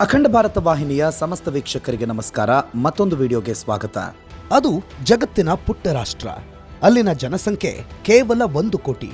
ಅಖಂಡ ಭಾರತ ವಾಹಿನಿಯ ಸಮಸ್ತ ವೀಕ್ಷಕರಿಗೆ ನಮಸ್ಕಾರ. ಮತ್ತೊಂದು ವಿಡಿಯೋಗೆ ಸ್ವಾಗತ. ಅದು ಜಗತ್ತಿನ ಪುಟ್ಟ ರಾಷ್ಟ್ರ. ಅಲ್ಲಿನ ಜನಸಂಖ್ಯೆ ಕೇವಲ ಒಂದು ಕೋಟಿ.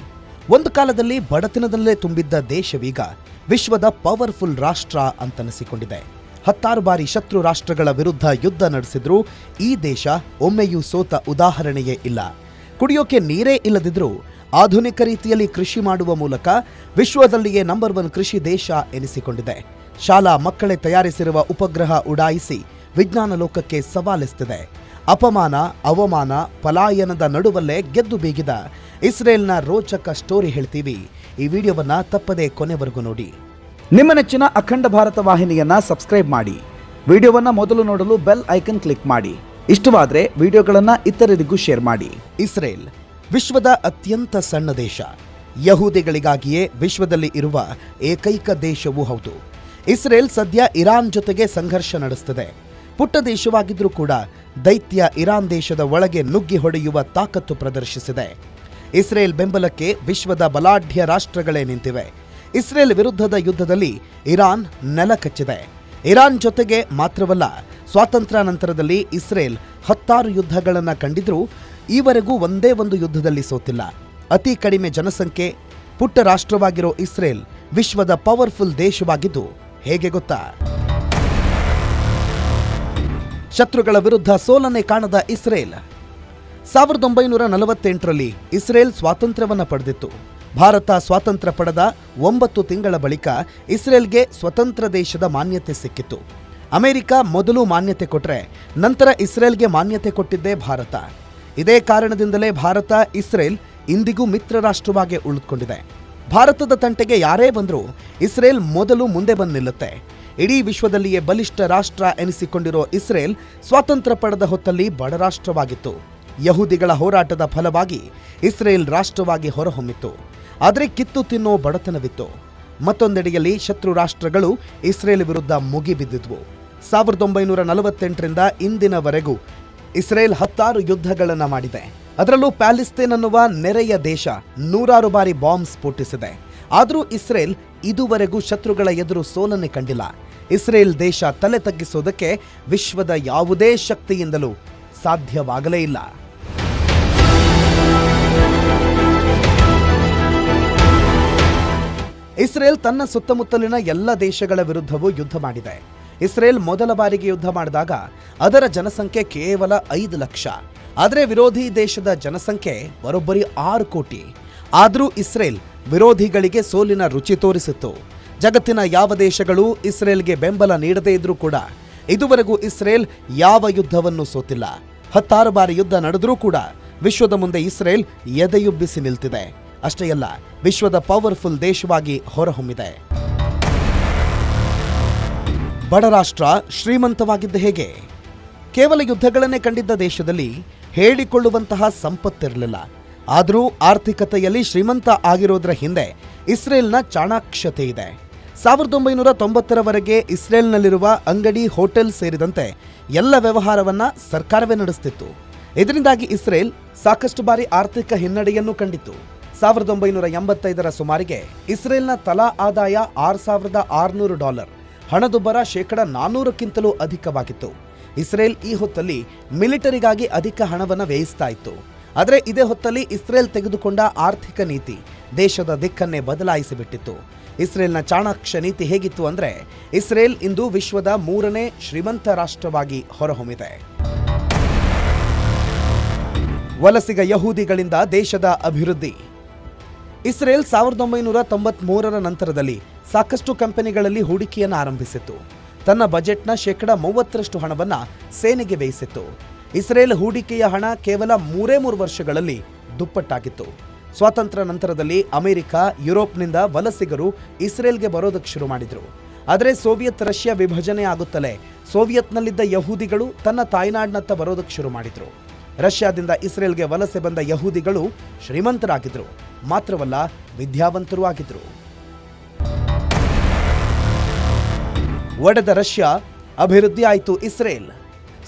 ಒಂದು ಕಾಲದಲ್ಲಿ ಬಡತನದಲ್ಲೇ ತುಂಬಿದ್ದ ದೇಶವೀಗ ವಿಶ್ವದ ಪವರ್ಫುಲ್ ರಾಷ್ಟ್ರ ಅಂತನಿಸಿಕೊಂಡಿದೆ. ಹತ್ತಾರು ಬಾರಿ ಶತ್ರು ರಾಷ್ಟ್ರಗಳ ವಿರುದ್ಧ ಯುದ್ಧ ನಡೆಸಿದ್ರೂ ಈ ದೇಶ ಒಮ್ಮೆಯೂ ಸೋತ ಉದಾಹರಣೆಯೇ ಇಲ್ಲ. ಕುಡಿಯೋಕೆ ನೀರೇ ಇಲ್ಲದಿದ್ರೂ ಆಧುನಿಕ ರೀತಿಯಲ್ಲಿ ಕೃಷಿ ಮಾಡುವ ಮೂಲಕ ವಿಶ್ವದಲ್ಲಿಯೇ ನಂಬರ್ ಒನ್ ಕೃಷಿ ದೇಶ ಎನಿಸಿಕೊಂಡಿದೆ. ಶಾಲಾ ಮಕ್ಕಳೇ ತಯಾರಿಸಿರುವ ಉಪಗ್ರಹ ಉಡಾಯಿಸಿ ವಿಜ್ಞಾನ ಲೋಕಕ್ಕೆ ಸವಾಲೆಸ್ತಿದೆ ಅಪಮಾನ, ಅವಮಾನ, ಪಲಾಯನದ ನಡುವಲ್ಲೇ ಗೆದ್ದು ಬೀಗಿದ ಇಸ್ರೇಲ್ನ ರೋಚಕ ಸ್ಟೋರಿ ಹೇಳ್ತೀವಿ. ಈ ವಿಡಿಯೋವನ್ನ ತಪ್ಪದೇ ಕೊನೆವರೆಗೂ ನೋಡಿ. ನಿಮ್ಮ ನೆಚ್ಚಿನ ಅಖಂಡ ಭಾರತ ವಾಹಿನಿಯನ್ನ ಸಬ್ಸ್ಕ್ರೈಬ್ ಮಾಡಿ. ವಿಡಿಯೋವನ್ನ ಮೊದಲು ನೋಡಲು ಬೆಲ್ ಐಕನ್ ಕ್ಲಿಕ್ ಮಾಡಿ. ಇಷ್ಟವಾದ್ರೆ ವಿಡಿಯೋಗಳನ್ನ ಇತರರಿಗೂ ಶೇರ್ ಮಾಡಿ. ಇಸ್ರೇಲ್, ವಿಶ್ವದ ಅತ್ಯಂತ ಸಣ್ಣ ದೇಶ. ಯಹೂದಿಗಳಿಗಾಗಿಯೇ ವಿಶ್ವದಲ್ಲಿ ಇರುವ ಏಕೈಕ ದೇಶವೂ ಹೌದು. ಇಸ್ರೇಲ್ ಸದ್ಯ ಇರಾನ್ ಜೊತೆಗೆ ಸಂಘರ್ಷ ನಡೆಸುತ್ತಿದೆ. ಪುಟ್ಟ ದೇಶವಾಗಿದ್ರೂ ಕೂಡ ದೈತ್ಯ ಇರಾನ್ ದೇಶದ ಒಳಗೆ ನುಗ್ಗಿ ಹೊಡೆಯುವ ತಾಕತ್ತು ಪ್ರದರ್ಶಿಸಿದೆ. ಇಸ್ರೇಲ್ ಬೆಂಬಲಕ್ಕೆ ವಿಶ್ವದ ಬಲಾಢ್ಯ ರಾಷ್ಟ್ರಗಳೇ ನಿಂತಿವೆ. ಇಸ್ರೇಲ್ ವಿರುದ್ಧದ ಯುದ್ಧದಲ್ಲಿ ಇರಾನ್ ನೆಲ ಕಚ್ಚಿದೆ. ಇರಾನ್ ಜೊತೆಗೆ ಮಾತ್ರವಲ್ಲ, ಸ್ವಾತಂತ್ರ್ಯ ನಂತರದಲ್ಲಿ ಇಸ್ರೇಲ್ ಹತ್ತಾರು ಯುದ್ಧಗಳನ್ನು ಕಂಡಿದ್ರೂ ಈವರೆಗೂ ಒಂದೇ ಒಂದು ಯುದ್ಧದಲ್ಲಿ ಸೋತಿಲ್ಲ. ಅತಿ ಕಡಿಮೆ ಜನಸಂಖ್ಯೆ, ಪುಟ್ಟ ರಾಷ್ಟ್ರವಾಗಿರೋ ಇಸ್ರೇಲ್ ವಿಶ್ವದ ಪವರ್ಫುಲ್ ದೇಶವಾಗಿದ್ದು ಹೇಗೆ ಗೊತ್ತಾ? ಶತ್ರುಗಳ ವಿರುದ್ಧ ಸೋಲನೆ ಕಾಣದ ಇಸ್ರೇಲ್. ಸಾವಿರದ ಒಂಬೈನೂರ ನಲವತ್ತೆಂಟರಲ್ಲಿ ಇಸ್ರೇಲ್ ಸ್ವಾತಂತ್ರ್ಯವನ್ನು ಪಡೆದಿತ್ತು. ಭಾರತ ಸ್ವಾತಂತ್ರ್ಯ ಪಡೆದ ಒಂಬತ್ತು ತಿಂಗಳ ಬಳಿಕ ಇಸ್ರೇಲ್ಗೆ ಸ್ವತಂತ್ರ ದೇಶದ ಮಾನ್ಯತೆ ಸಿಕ್ಕಿತ್ತು. ಅಮೆರಿಕ ಮೊದಲು ಮಾನ್ಯತೆ ಕೊಟ್ಟರೆ ನಂತರ ಇಸ್ರೇಲ್ಗೆ ಮಾನ್ಯತೆ ಕೊಟ್ಟಿದ್ದೇ ಭಾರತ. ಇದೇ ಕಾರಣದಿಂದಲೇ ಭಾರತ ಇಸ್ರೇಲ್ ಇಂದಿಗೂ ಮಿತ್ರ ರಾಷ್ಟ್ರವಾಗಿ ಉಳಿದುಕೊಂಡಿದೆ. ಭಾರತದ ತಂಟೆಗೆ ಯಾರೇ ಬಂದರೂ ಇಸ್ರೇಲ್ ಮೊದಲು ಮುಂದೆ ಬಂದು ನಿಲ್ಲುತ್ತೆ. ಇಡೀ ವಿಶ್ವದಲ್ಲಿಯೇ ಬಲಿಷ್ಠ ರಾಷ್ಟ್ರ ಎನಿಸಿಕೊಂಡಿರೋ ಇಸ್ರೇಲ್ ಸ್ವಾತಂತ್ರ್ಯ ಪಡೆದ ಹೊತ್ತಲ್ಲಿ ಬಡ ರಾಷ್ಟ್ರವಾಗಿತ್ತು. ಯಹೂದಿಗಳ ಹೋರಾಟದ ಫಲವಾಗಿ ಇಸ್ರೇಲ್ ರಾಷ್ಟ್ರವಾಗಿ ಹೊರಹೊಮ್ಮಿತ್ತು. ಆದರೆ ಕಿತ್ತು ತಿನ್ನೋ ಬಡತನವಿತ್ತು. ಮತ್ತೊಂದೆಡೆಯಲ್ಲಿ ಶತ್ರು ರಾಷ್ಟ್ರಗಳು ಇಸ್ರೇಲ್ ವಿರುದ್ಧ ಮುಗಿಬಿದ್ದಿದ್ವು ಸಾವಿರದ ಒಂಬೈನೂರ ನಲವತ್ತೆಂಟರಿಂದ ಇಂದಿನವರೆಗೂ ಇಸ್ರೇಲ್ ಹತ್ತಾರು ಯುದ್ಧಗಳನ್ನು ಮಾಡಿದೆ. ಅದರಲ್ಲೂ ಪ್ಯಾಲಿಸ್ತೇನ್ ಅನ್ನುವ ನೆರೆಯ ದೇಶ ನೂರಾರು ಬಾರಿ ಬಾಂಬ್ ಸ್ಫೋಟಿಸಿದೆ. ಆದರೂ ಇಸ್ರೇಲ್ ಇದುವರೆಗೂ ಶತ್ರುಗಳ ಎದುರು ಸೋಲನ್ನೇ ಕಂಡಿಲ್ಲ. ಇಸ್ರೇಲ್ ದೇಶ ತಲೆ ತಗ್ಗಿಸೋದಕ್ಕೆ ವಿಶ್ವದ ಯಾವುದೇ ಶಕ್ತಿಯಿಂದಲೂ ಸಾಧ್ಯವಾಗಲೇ ಇಲ್ಲ. ಇಸ್ರೇಲ್ ತನ್ನ ಸುತ್ತಮುತ್ತಲಿನ ಎಲ್ಲ ದೇಶಗಳ ವಿರುದ್ಧವೂ ಯುದ್ಧ ಮಾಡಿದೆ. ಇಸ್ರೇಲ್ ಮೊದಲ ಬಾರಿಗೆ ಯುದ್ಧ ಮಾಡಿದಾಗ ಅದರ ಜನಸಂಖ್ಯೆ ಕೇವಲ ಐದು ಲಕ್ಷ. ಆದರೆ ವಿರೋಧಿ ದೇಶದ ಜನಸಂಖ್ಯೆ ಬರೋಬ್ಬರಿ ಆರು ಕೋಟಿ. ಆದರೂ ಇಸ್ರೇಲ್ ವಿರೋಧಿಗಳಿಗೆ ಸೋಲಿನ ರುಚಿ ತೋರಿಸಿತ್ತು. ಜಗತ್ತಿನ ಯಾವ ದೇಶಗಳು ಇಸ್ರೇಲ್ಗೆ ಬೆಂಬಲ ನೀಡದೇ ಇದ್ರೂ ಕೂಡ ಇದುವರೆಗೂ ಇಸ್ರೇಲ್ ಯಾವ ಯುದ್ಧವನ್ನು ಸೋತಿಲ್ಲ. ಹತ್ತಾರು ಬಾರಿ ಯುದ್ಧ ನಡೆದರೂ ಕೂಡ ವಿಶ್ವದ ಮುಂದೆ ಇಸ್ರೇಲ್ ಎದೆಯುಬ್ಬಿಸಿ ನಿಲ್ತಿದೆ. ಅಷ್ಟೇ ಅಲ್ಲ, ವಿಶ್ವದ ಪವರ್ಫುಲ್ ದೇಶವಾಗಿ ಹೊರಹೊಮ್ಮಿದೆ. ಬಡ ರಾಷ್ಟ್ರ ಶ್ರೀಮಂತವಾಗಿದ್ದ ಹೇಗೆ? ಕೇವಲ ಯುದ್ಧಗಳನ್ನೇ ಕಂಡಿದ್ದ ದೇಶದಲ್ಲಿ ಹೇಳಿಕೊಳ್ಳುವಂತಹ ಸಂಪತ್ತಿರಲಿಲ್ಲ. ಆದರೂ ಆರ್ಥಿಕತೆಯಲ್ಲಿ ಶ್ರೀಮಂತ ಆಗಿರೋದ್ರ ಹಿಂದೆ ಇಸ್ರೇಲ್ನ ಚಾಣಾಕ್ಷತೆ ಇದೆ. ಸಾವಿರದ ಒಂಬೈನೂರ ತೊಂಬತ್ತರವರೆಗೆ ಇಸ್ರೇಲ್ನಲ್ಲಿರುವ ಅಂಗಡಿ, ಹೋಟೆಲ್ ಸೇರಿದಂತೆ ಎಲ್ಲ ವ್ಯವಹಾರವನ್ನ ಸರ್ಕಾರವೇ ನಡೆಸುತ್ತಿತ್ತು ಇದರಿಂದಾಗಿ ಇಸ್ರೇಲ್ ಸಾಕಷ್ಟು ಬಾರಿ ಆರ್ಥಿಕ ಹಿನ್ನಡೆಯನ್ನು ಕಂಡಿತ್ತು. ಸಾವಿರದ ಒಂಬೈನೂರ ಎಂಬತ್ತೈದರ ಸುಮಾರಿಗೆ ಇಸ್ರೇಲ್ನ ತಲಾ ಆದಾಯ ಆರು ಸಾವಿರದ ಆರುನೂರು ಡಾಲರ್, ಹಣದುಬ್ಬರ ಶೇಕಡ ನಾನ್ನೂರಕ್ಕಿಂತಲೂ ಅಧಿಕವಾಗಿತ್ತು. ಇಸ್ರೇಲ್ ಈ ಹೊತ್ತಲ್ಲಿ ಮಿಲಿಟರಿಗಾಗಿ ಅಧಿಕ ಹಣವನ್ನು ವ್ಯಯಿಸ್ತಾ ಇತ್ತು. ಆದರೆ ಇದೇ ಹೊತ್ತಲ್ಲಿ ಇಸ್ರೇಲ್ ತೆಗೆದುಕೊಂಡ ಆರ್ಥಿಕ ನೀತಿ ದೇಶದ ದಿಕ್ಕನ್ನೇ ಬದಲಾಯಿಸಿಬಿಟ್ಟಿತ್ತು. ಇಸ್ರೇಲ್ನ ಚಾಣಾಕ್ಷ ನೀತಿ ಹೇಗಿತ್ತು ಅಂದರೆ ಇಸ್ರೇಲ್ ಇಂದು ವಿಶ್ವದ ಮೂರನೇ ಶ್ರೀಮಂತ ರಾಷ್ಟ್ರವಾಗಿ ಹೊರಹೊಮ್ಮಿದೆ. ವಲಸಿಗ ಯಹೂದಿಗಳಿಂದ ದೇಶದ ಅಭಿವೃದ್ಧಿ. ಇಸ್ರೇಲ್ ಸಾವಿರದ ಒಂಬೈನೂರ ತೊಂಬತ್ಮೂರರ ನಂತರದಲ್ಲಿ ಸಾಕಷ್ಟು ಕಂಪನಿಗಳಲ್ಲಿ ಹೂಡಿಕೆಯನ್ನು ಆರಂಭಿಸಿತ್ತು. ತನ್ನ ಬಜೆಟ್ನ ಶೇಕಡ ಮೂವತ್ತರಷ್ಟು ಹಣವನ್ನು ಸೇನೆಗೆ ವ್ಯಯಿಸಿತ್ತು. ಇಸ್ರೇಲ್ ಹೂಡಿಕೆಯ ಹಣ ಕೇವಲ ಮೂರೇ ಮೂರು ವರ್ಷಗಳಲ್ಲಿ ದುಪ್ಪಟ್ಟಾಗಿತ್ತು. ಸ್ವಾತಂತ್ರ್ಯ ನಂತರದಲ್ಲಿ ಅಮೆರಿಕ, ಯುರೋಪ್ನಿಂದ ವಲಸಿಗರು ಇಸ್ರೇಲ್ಗೆ ಬರೋದಕ್ಕೆ ಶುರು ಮಾಡಿದ್ರು. ಆದರೆ ಸೋವಿಯತ್ ರಷ್ಯಾ ವಿಭಜನೆ ಆಗುತ್ತಲೇ ಸೋವಿಯತ್ನಲ್ಲಿದ್ದ ಯಹೂದಿಗಳು ತನ್ನ ತಾಯ್ನಾಡಿನತ್ತ ಬರೋದಕ್ಕೆ ಶುರು ಮಾಡಿದ್ರು. ರಷ್ಯಾದಿಂದ ಇಸ್ರೇಲ್ಗೆ ವಲಸೆ ಬಂದ ಯಹೂದಿಗಳು ಶ್ರೀಮಂತರಾಗಿದ್ದರು ಮಾತ್ರವಲ್ಲ ವಿದ್ಯಾವಂತರೂ ಆಗಿದ್ರು. ಒಡೆದ ರಷ್ಯಾ ಅಭಿವೃದ್ಧಿ ಆಯಿತು ಇಸ್ರೇಲ್.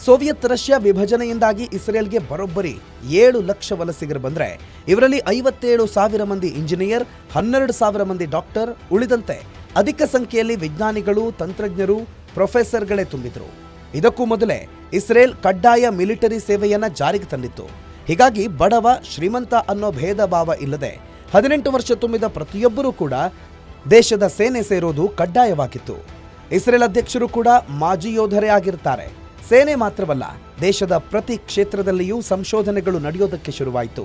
ಸೋವಿಯತ್ ರಷ್ಯಾ ವಿಭಜನೆಯಿಂದಾಗಿ ಇಸ್ರೇಲ್ಗೆ ಬರೋಬ್ಬರಿ ಏಳು ಲಕ್ಷ ವಲಸಿಗರು ಬಂದರೆ, ಇವರಲ್ಲಿ ಐವತ್ತೇಳು ಸಾವಿರ ಮಂದಿ ಇಂಜಿನಿಯರ್, ಹನ್ನೆರಡು ಸಾವಿರ ಮಂದಿ ಡಾಕ್ಟರ್ ಉಳಿದಂತೆ ಅಧಿಕ ಸಂಖ್ಯೆಯಲ್ಲಿ ವಿಜ್ಞಾನಿಗಳು, ತಂತ್ರಜ್ಞರು, ಪ್ರೊಫೆಸರ್ಗಳೇ ತುಂಬಿದ್ರು. ಇದಕ್ಕೂ ಮೊದಲೇ ಇಸ್ರೇಲ್ ಕಡ್ಡಾಯ ಮಿಲಿಟರಿ ಸೇವೆಯನ್ನು ಜಾರಿಗೆ ತಂದಿತ್ತು. ಹೀಗಾಗಿ ಬಡವ, ಶ್ರೀಮಂತ ಅನ್ನೋ ಭೇದ ಭಾವ ಇಲ್ಲದೆ ಹದಿನೆಂಟು ವರ್ಷ ತುಂಬಿದ ಪ್ರತಿಯೊಬ್ಬರೂ ಕೂಡ ದೇಶದ ಸೇನೆ ಸೇರೋದು ಕಡ್ಡಾಯವಾಗಿತ್ತು. ಇಸ್ರೇಲ್ ಅಧ್ಯಕ್ಷರು ಕೂಡ ಮಾಜಿ ಯೋಧರೇ ಆಗಿರ್ತಾರೆ. ಸೇನೆ ಮಾತ್ರವಲ್ಲ, ದೇಶದ ಪ್ರತಿ ಕ್ಷೇತ್ರದಲ್ಲಿಯೂ ಸಂಶೋಧನೆಗಳು ನಡೆಯೋದಕ್ಕೆ ಶುರುವಾಯಿತು.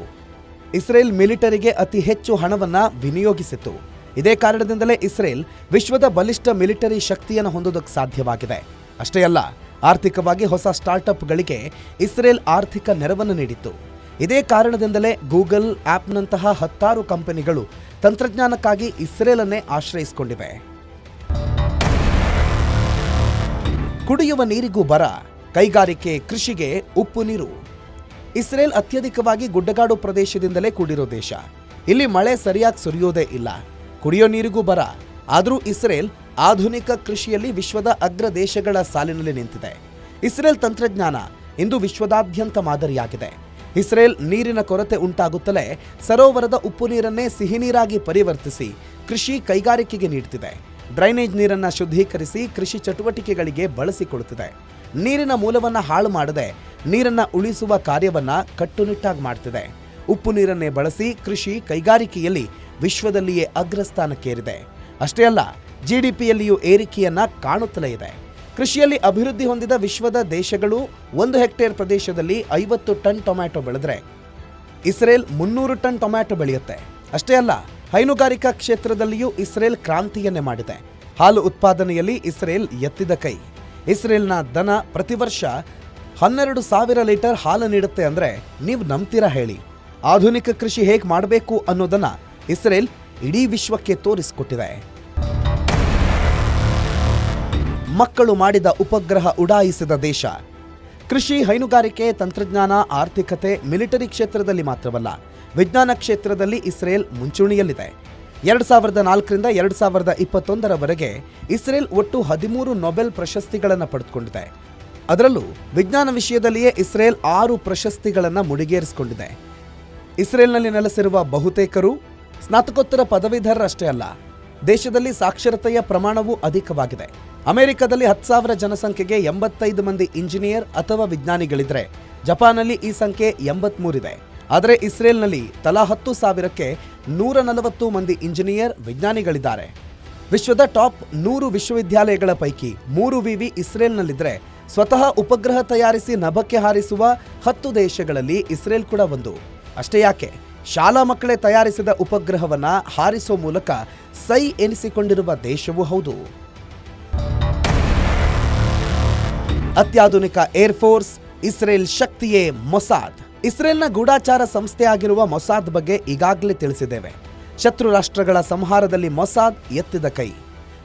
ಇಸ್ರೇಲ್ ಮಿಲಿಟರಿಗೆ ಅತಿ ಹೆಚ್ಚು ಹಣವನ್ನ ವಿನಿಯೋಗಿಸಿತು. ಇದೇ ಕಾರಣದಿಂದಲೇ ಇಸ್ರೇಲ್ ವಿಶ್ವದ ಬಲಿಷ್ಠ ಮಿಲಿಟರಿ ಶಕ್ತಿಯನ್ನು ಹೊಂದೋದಕ್ಕೆ ಸಾಧ್ಯವಾಗಿದೆ. ಅಷ್ಟೇ ಅಲ್ಲ, ಆರ್ಥಿಕವಾಗಿ ಹೊಸ ಸ್ಟಾರ್ಟ್ಅಪ್ಗಳಿಗೆ ಇಸ್ರೇಲ್ ಆರ್ಥಿಕ ನೆರವನ್ನು ನೀಡಿತ್ತು. ಇದೇ ಕಾರಣದಿಂದಲೇ ಗೂಗಲ್ ಆ್ಯಪ್ನಂತಹ ಹತ್ತಾರು ಕಂಪನಿಗಳು ತಂತ್ರಜ್ಞಾನಕ್ಕಾಗಿ ಇಸ್ರೇಲನ್ನೇ ಆಶ್ರಯಿಸಿಕೊಂಡಿವೆ. ಕುಡಿಯುವ ನೀರಿಗೂ ಬರ. ಕೈಗಾರಿಕೆ, ಕೃಷಿಗೆ ಉಪ್ಪು ನೀರು. ಇಸ್ರೇಲ್ ಅತ್ಯಧಿಕವಾಗಿ ಗುಡ್ಡಗಾಡು ಪ್ರದೇಶದಿಂದಲೇ ಕೂಡಿರೋ ದೇಶ. ಇಲ್ಲಿ ಮಳೆ ಸರಿಯಾಗಿ ಸುರಿಯೋದೇ ಇಲ್ಲ. ಕುಡಿಯೋ ನೀರಿಗೂ ಬರ. ಆದರೂ ಇಸ್ರೇಲ್ ಆಧುನಿಕ ಕೃಷಿಯಲ್ಲಿ ವಿಶ್ವದ ಅಗ್ರ ದೇಶಗಳ ಸಾಲಿನಲ್ಲಿ ನಿಂತಿದೆ. ಇಸ್ರೇಲ್ ತಂತ್ರಜ್ಞಾನ ಇಂದು ವಿಶ್ವದಾದ್ಯಂತ ಮಾದರಿಯಾಗಿದೆ. ಇಸ್ರೇಲ್ ನೀರಿನ ಕೊರತೆ ಉಂಟಾಗುತ್ತಲೇ ಸರೋವರದ ಉಪ್ಪು ನೀರನ್ನೇ ಸಿಹಿ ನೀರಾಗಿ ಪರಿವರ್ತಿಸಿ ಕೃಷಿ ಕೈಗಾರಿಕೆಗೆ ನೀಡುತ್ತಿದೆ ಡ್ರೈನೇಜ್ ನೀರನ್ನು ಶುದ್ಧೀಕರಿಸಿ ಕೃಷಿ ಚಟುವಟಿಕೆಗಳಿಗೆ ಬಳಸಿಕೊಳ್ಳುತ್ತಿದೆ. ನೀರಿನ ಮೂಲವನ್ನು ಹಾಳು ಮಾಡದೆ ನೀರನ್ನು ಉಳಿಸುವ ಕಾರ್ಯವನ್ನು ಕಟ್ಟುನಿಟ್ಟಾಗಿ ಮಾಡ್ತಿದೆ. ಉಪ್ಪು ನೀರನ್ನೇ ಬಳಸಿ ಕೃಷಿ ಕೈಗಾರಿಕೆಯಲ್ಲಿ ವಿಶ್ವದಲ್ಲಿಯೇ ಅಗ್ರಸ್ಥಾನಕ್ಕೇರಿದೆ. ಅಷ್ಟೇ ಅಲ್ಲ ಜಿ ಡಿ ಪಿಯಲ್ಲಿಯೂ ಏರಿಕೆಯನ್ನ ಕಾಣುತ್ತಲೇ ಇದೆ. ಕೃಷಿಯಲ್ಲಿ ಅಭಿವೃದ್ಧಿ ಹೊಂದಿದ ವಿಶ್ವದ ದೇಶಗಳು ಒಂದು ಹೆಕ್ಟೇರ್ ಪ್ರದೇಶದಲ್ಲಿ ಐವತ್ತು ಟನ್ ಟೊಮ್ಯಾಟೊ ಬೆಳೆದ್ರೆ ಇಸ್ರೇಲ್ ಮುನ್ನೂರು ಟನ್ ಟೊಮ್ಯಾಟೊ ಬೆಳೆಯುತ್ತೆ. ಅಷ್ಟೇ ಅಲ್ಲ ಹೈನುಗಾರಿಕಾ ಕ್ಷೇತ್ರದಲ್ಲಿಯೂ ಇಸ್ರೇಲ್ ಕ್ರಾಂತಿಯನ್ನೇ ಮಾಡಿದೆ. ಹಾಲು ಉತ್ಪಾದನೆಯಲ್ಲಿ ಇಸ್ರೇಲ್ ಎತ್ತಿದ ಕೈ. ಇಸ್ರೇಲ್ನ ದನ ಪ್ರತಿ ವರ್ಷ ಹನ್ನೆರಡು ಸಾವಿರ ಲೀಟರ್ ಹಾಲು ನೀಡುತ್ತೆ ಅಂದರೆ ನೀವು ನಂಬ್ತೀರಾ ಹೇಳಿ. ಆಧುನಿಕ ಕೃಷಿ ಹೇಗೆ ಮಾಡಬೇಕು ಅನ್ನೋದನ್ನು ಇಸ್ರೇಲ್ ಇಡೀ ವಿಶ್ವಕ್ಕೆ ತೋರಿಸಿಕೊಟ್ಟಿದೆ. ಮಕ್ಕಳು ಮಾಡಿದ ಉಪಗ್ರಹ ಉಡಾಯಿಸಿದ ದೇಶ. ಕೃಷಿ ಹೈನುಗಾರಿಕೆ ತಂತ್ರಜ್ಞಾನ, ಆರ್ಥಿಕತೆ ಮಿಲಿಟರಿ ಕ್ಷೇತ್ರದಲ್ಲಿ ಮಾತ್ರವಲ್ಲ, ವಿಜ್ಞಾನ ಕ್ಷೇತ್ರದಲ್ಲಿ ಇಸ್ರೇಲ್ ಮುಂಚೂಣಿಯಲ್ಲಿದೆ. ಎರಡು ಸಾವಿರದ ನಾಲ್ಕರಿಂದ ಎರಡು ಸಾವಿರದ ಇಪ್ಪತ್ತೊಂದರವರೆಗೆ ಇಸ್ರೇಲ್ ಒಟ್ಟು ಹದಿಮೂರು ನೊಬೆಲ್ ಪ್ರಶಸ್ತಿಗಳನ್ನು ಪಡೆದುಕೊಂಡಿದೆ. ಅದರಲ್ಲೂ ವಿಜ್ಞಾನ ವಿಷಯದಲ್ಲಿಯೇ ಇಸ್ರೇಲ್ ಆರು ಪ್ರಶಸ್ತಿಗಳನ್ನು ಮುಡಿಗೇರಿಸಿಕೊಂಡಿದೆ. ಇಸ್ರೇಲ್ನಲ್ಲಿ ನೆಲೆಸಿರುವ ಬಹುತೇಕರು ಸ್ನಾತಕೋತ್ತರ ಪದವೀಧರರಷ್ಟೇ ಅಲ್ಲ, ದೇಶದಲ್ಲಿ ಸಾಕ್ಷರತೆಯ ಪ್ರಮಾಣವೂ ಅಧಿಕವಾಗಿದೆ. ಅಮೆರಿಕದಲ್ಲಿ ಹತ್ತು ಸಾವಿರ ಜನಸಂಖ್ಯೆಗೆ ಎಂಬತ್ತೈದು ಮಂದಿ ಇಂಜಿನಿಯರ್ ಅಥವಾ ವಿಜ್ಞಾನಿಗಳಿದ್ರೆ, ಜಪಾನ್ನಲ್ಲಿ ಈ ಸಂಖ್ಯೆ ಎಂಬತ್ಮೂರಿದೆ. ಆದರೆ ಇಸ್ರೇಲ್ನಲ್ಲಿ ತಲಾ ಹತ್ತು ಸಾವಿರಕ್ಕೆ ನೂರ ನಲವತ್ತು ಮಂದಿ ಇಂಜಿನಿಯರ್, ವಿಜ್ಞಾನಿಗಳಿದ್ದಾರೆ. ವಿಶ್ವದ ಟಾಪ್ ನೂರು ವಿಶ್ವವಿದ್ಯಾಲಯಗಳ ಪೈಕಿ ಮೂರು ವಿವಿ ಇಸ್ರೇಲ್ನಲ್ಲಿದ್ದರೆ ಸ್ವತಃ ಉಪಗ್ರಹ ತಯಾರಿಸಿ ನಭಕ್ಕೆ ಹಾರಿಸುವ ಹತ್ತು ದೇಶಗಳಲ್ಲಿ ಇಸ್ರೇಲ್ ಕೂಡ ಒಂದು. ಅಷ್ಟೇ ಯಾಕೆ? ಶಾಲಾ ಮಕ್ಕಳೇ ತಯಾರಿಸಿದ ಉಪಗ್ರಹವನ್ನು ಹಾರಿಸುವ ಮೂಲಕ ಸೈ ಎನಿಸಿಕೊಂಡಿರುವ ದೇಶವೂ ಹೌದು. ಅತ್ಯಾಧುನಿಕ ಏರ್ಫೋರ್ಸ್ ಇಸ್ರೇಲ್ ಶಕ್ತಿಯೇ ಮೊಸಾದ್. ಇಸ್ರೇಲ್ನ ಗೂಢಾಚಾರ ಸಂಸ್ಥೆಯಾಗಿರುವ ಮೊಸಾದ್ ಬಗ್ಗೆ ಈಗಾಗಲೇ ತಿಳಿಸಿದ್ದೇವೆ. ಶತ್ರು ರಾಷ್ಟ್ರಗಳ ಸಂಹಾರದಲ್ಲಿ ಮೊಸಾದ್ ಎತ್ತಿದ ಕೈ.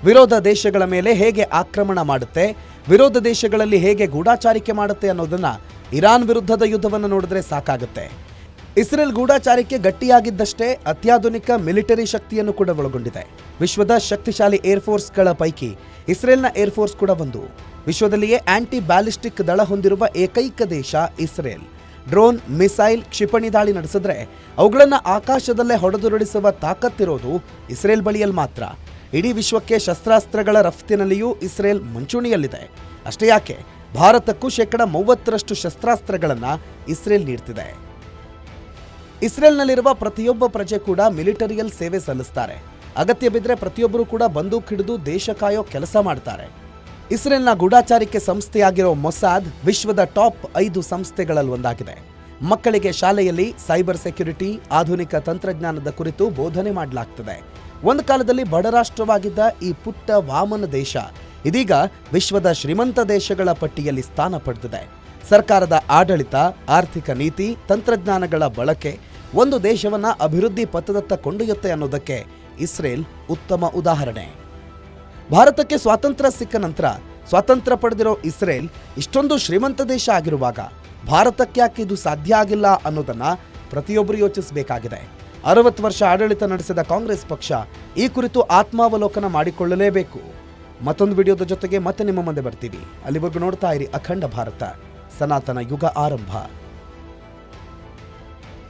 ವಿರೋಧ ದೇಶಗಳ ಮೇಲೆ ಹೇಗೆ ಆಕ್ರಮಣ ಮಾಡುತ್ತೆ, ವಿರೋಧ ದೇಶಗಳಲ್ಲಿ ಹೇಗೆ ಗೂಢಾಚಾರಿಕೆ ಮಾಡುತ್ತೆ ಅನ್ನೋದನ್ನ ಇರಾನ್ ವಿರುದ್ಧದ ಯುದ್ಧವನ್ನು ನೋಡಿದ್ರೆ ಸಾಕಾಗುತ್ತೆ. ಇಸ್ರೇಲ್ ಗೂಢಾಚಾರಕ್ಕೆ ಗಟ್ಟಿಯಾಗಿದ್ದಷ್ಟೇ ಅತ್ಯಾಧುನಿಕ ಮಿಲಿಟರಿ ಶಕ್ತಿಯನ್ನು ಕೂಡ ಒಳಗೊಂಡಿದೆ. ವಿಶ್ವದ ಶಕ್ತಿಶಾಲಿ ಏರ್ಫೋರ್ಸ್ಗಳ ಪೈಕಿ ಇಸ್ರೇಲ್ನ ಏರ್ಫೋರ್ಸ್ ಕೂಡ ಒಂದು. ವಿಶ್ವದಲ್ಲಿಯೇ ಆಂಟಿ ಬ್ಯಾಲಿಸ್ಟಿಕ್ ದಳ ಹೊಂದಿರುವ ಏಕೈಕ ದೇಶ ಇಸ್ರೇಲ್. ಡ್ರೋನ್, ಮಿಸೈಲ್, ಕ್ಷಿಪಣಿ ದಾಳಿ ನಡೆಸಿದ್ರೆ ಅವುಗಳನ್ನು ಆಕಾಶದಲ್ಲೇ ಹೊಡೆದುರುಳಿಸುವ ತಾಕತ್ತಿರೋದು ಇಸ್ರೇಲ್ ಬಳಿಯಲ್ಲಿ ಮಾತ್ರ. ಇಡೀ ವಿಶ್ವಕ್ಕೆ ಶಸ್ತ್ರಾಸ್ತ್ರಗಳ ರಫ್ತಿನಲ್ಲಿಯೂ ಇಸ್ರೇಲ್ ಮುಂಚೂಣಿಯಲ್ಲಿದೆ. ಅಷ್ಟೇ ಯಾಕೆ, ಭಾರತಕ್ಕೂ ಶೇಕಡ ಮೂವತ್ತರಷ್ಟು ಶಸ್ತ್ರಾಸ್ತ್ರಗಳನ್ನು ಇಸ್ರೇಲ್ ನೀಡ್ತಿದೆ. ಇಸ್ರೇಲ್ನಲ್ಲಿರುವ ಪ್ರತಿಯೊಬ್ಬ ಪ್ರಜೆ ಕೂಡ ಮಿಲಿಟರಿಯಲ್ ಸೇವೆ ಸಲ್ಲಿಸ್ತಾರೆ. ಅಗತ್ಯ ಬಿದ್ದರೆ ಪ್ರತಿಯೊಬ್ಬರು ಕೂಡ ಬಂದೂಕ್ ಹಿಡಿದು ದೇಶ ಕಾಯೋ ಕೆಲಸ ಮಾಡ್ತಾರೆ. ಇಸ್ರೇಲ್ನ ಗೂಢಾಚಾರಿಕೆ ಸಂಸ್ಥೆಯಾಗಿರೋ ಮೊಸಾದ್ ವಿಶ್ವದ ಟಾಪ್ ಐದು ಸಂಸ್ಥೆಗಳಲ್ಲಿ ಒಂದಾಗಿದೆ. ಮಕ್ಕಳಿಗೆ ಶಾಲೆಯಲ್ಲಿ ಸೈಬರ್ ಸೆಕ್ಯುರಿಟಿ, ಆಧುನಿಕ ತಂತ್ರಜ್ಞಾನದ ಕುರಿತು ಬೋಧನೆ ಮಾಡಲಾಗ್ತದೆ. ಒಂದು ಕಾಲದಲ್ಲಿ ಬಡ ರಾಷ್ಟ್ರವಾಗಿದ್ದ ಈ ಪುಟ್ಟ ವಾಮನ ದೇಶ ಇದೀಗ ವಿಶ್ವದ ಶ್ರೀಮಂತ ದೇಶಗಳ ಪಟ್ಟಿಯಲ್ಲಿ ಸ್ಥಾನ ಪಡೆದಿದೆ. ಸರ್ಕಾರದ ಆಡಳಿತ, ಆರ್ಥಿಕ ನೀತಿ, ತಂತ್ರಜ್ಞಾನಗಳ ಬಳಕೆ, ಒಂದು ದೇಶವನ್ನ ಅಭಿವೃದ್ಧಿ ಪಥದತ್ತ ಕೊಂಡೊಯ್ಯುತ್ತೆ ಅನ್ನೋದಕ್ಕೆ ಇಸ್ರೇಲ್ ಉತ್ತಮ ಉದಾಹರಣೆ. ಭಾರತಕ್ಕೆ ಸ್ವಾತಂತ್ರ್ಯ ಸಿಕ್ಕ ನಂತರ ಸ್ವಾತಂತ್ರ್ಯ ಪಡೆದಿರೋ ಇಸ್ರೇಲ್ ಇಷ್ಟೊಂದು ಶ್ರೀಮಂತ ದೇಶ ಆಗಿರುವಾಗ ಭಾರತಕ್ಕೆ ಯಾಕೆ ಇದು ಸಾಧ್ಯ ಆಗಿಲ್ಲ ಅನ್ನೋದನ್ನ ಪ್ರತಿಯೊಬ್ಬರು ಯೋಚಿಸಬೇಕಾಗಿದೆ. ಅರವತ್ತು ವರ್ಷ ಆಡಳಿತ ನಡೆಸಿದ ಕಾಂಗ್ರೆಸ್ ಪಕ್ಷ ಈ ಕುರಿತು ಆತ್ಮಾವಲೋಕನ ಮಾಡಿಕೊಳ್ಳಲೇಬೇಕು. ಮತ್ತೊಂದು ವಿಡಿಯೋದ ಜೊತೆಗೆ ಮತ್ತೆ ನಿಮ್ಮ ಮುಂದೆ ಬರ್ತೀವಿ. ಅಲ್ಲಿವರೆಗೂ ನೋಡ್ತಾ ಇರಿ ಅಖಂಡ ಭಾರತ. ಸನಾತನ ಯುಗ ಆರಂಭ.